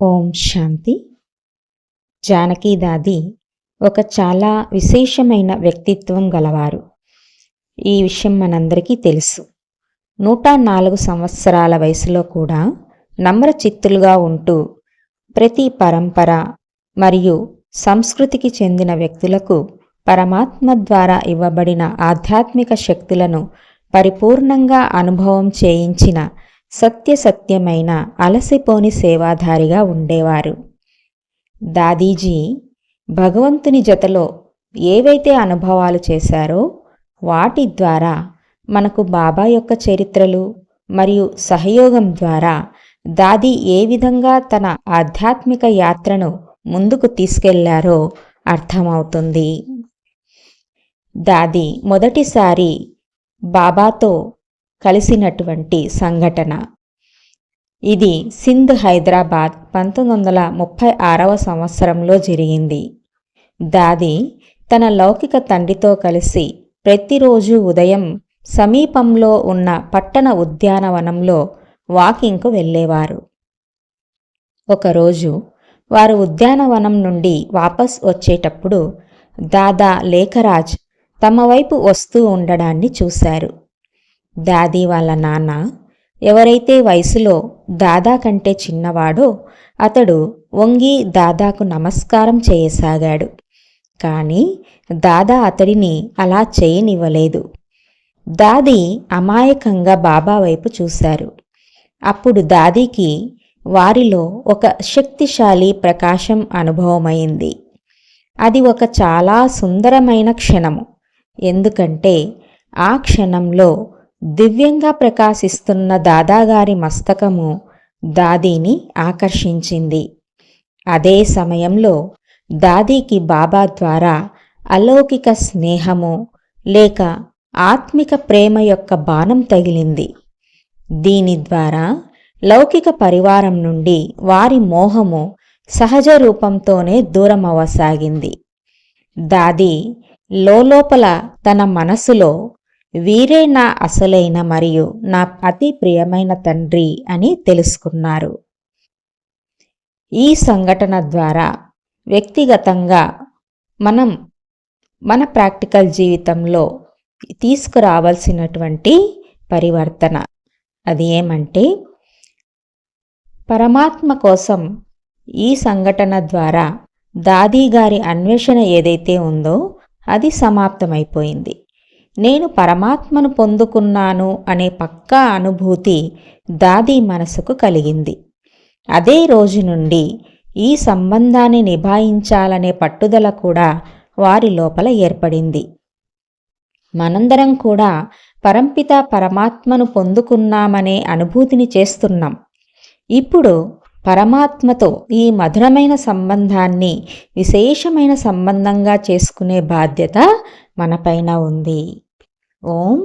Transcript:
ఓం శాంతి. జానకి దాది ఒక చాలా విశేషమైన వ్యక్తిత్వం గలవారు. ఈ విషయం మనందరికీ తెలుసు. నూట నాలుగు సంవత్సరాల వయసులో కూడా నమ్ర చిత్తులుగా ఉంటూ ప్రతి పరంపర మరియు సంస్కృతికి చెందిన వ్యక్తులకు పరమాత్మ ద్వారా ఇవ్వబడిన ఆధ్యాత్మిక శక్తులను పరిపూర్ణంగా అనుభవం చేయించిన సత్యసత్యమైన అలసిపోని సేవాధారిగా ఉండేవారు. దాదీజీ భగవంతుని జతలో ఏవైతే అనుభవాలు చేశారో వాటి ద్వారా మనకు బాబా యొక్క చరిత్రలు మరియు సహయోగం ద్వారా దాది ఏ విధంగా తన ఆధ్యాత్మిక యాత్రను ముందుకు తీసుకెళ్ళారో అర్థమవుతుంది. దాది మొదటిసారి బాబాతో కలిసినటువంటి సంఘటన. ఇది సింధ్ హైదరాబాద్ పంతొమ్మిది వందల ముప్పై ఆరవ సంవత్సరంలో జరిగింది. దాది తన లౌకిక తండ్రితో కలిసి ప్రతిరోజు ఉదయం సమీపంలో ఉన్న పట్టణ ఉద్యానవనంలో వాకింగ్కు వెళ్ళేవారు. ఒకరోజు వారు ఉద్యానవనం నుండి వాపస్ వచ్చేటప్పుడు దాదా లేఖరాజ్ తమ వైపు వస్తూ ఉండడాన్ని చూశారు. దాది వాళ్ళ నాన్న ఎవరైతే వయసులో దాదా కంటే చిన్నవాడో అతడు వంగి దాదాకు నమస్కారం చేయసాగాడు. కానీ దాదా అతడిని అలా చేయనివ్వలేదు. దాది అమాయకంగా బాబా వైపు చూశారు. అప్పుడు దాదీకి వారిలో ఒక శక్తిశాలి ప్రకాశం అనుభవమైంది. అది ఒక చాలా సుందరమైన క్షణము. ఎందుకంటే ఆ క్షణంలో దివ్యంగా ప్రకాశిస్తున్న దాదాగారి మస్తకము దాదీని ఆకర్షించింది. అదే సమయంలో దాదీకి బాబా ద్వారా అలౌకిక స్నేహము లేక ఆత్మిక ప్రేమ యొక్క బాణం తగిలింది. దీని ద్వారా లౌకిక పరివారం నుండి వారి మోహము సహజ రూపంతోనే దూరమవసాగింది దాది లోపల తన మనసులో వీరే నా అసలైన మరియు నా అతి ప్రియమైన తండ్రి అని తెలుసుకున్నారు. ఈ సంఘటన ద్వారా వ్యక్తిగతంగా మనం మన ప్రాక్టికల్ జీవితంలో తీసుకురావాల్సినటువంటి పరివర్తన అది ఏమంటే పరమాత్మ కోసం ఈ సంఘటన ద్వారా దాదీ గారి అన్వేషణ ఏదైతే ఉందో అది సమాప్తమైపోయింది. నేను పరమాత్మను పొందుకున్నాను అనే పక్కా అనుభూతి దాది మనసుకు కలిగింది. అదే రోజు నుండి ఈ సంబంధాన్ని నిభాయించాలనే పట్టుదల కూడా వారి లోపల ఏర్పడింది. మనందరం కూడా పరంపిత పరమాత్మను పొందుకున్నామనే అనుభూతిని చేస్తున్నాం. ఇప్పుడు పరమాత్మతో ఈ మధురమైన సంబంధాన్ని విశేషమైన సంబంధంగా చేసుకునే బాధ్యత మనపైన ఉంది. ఓం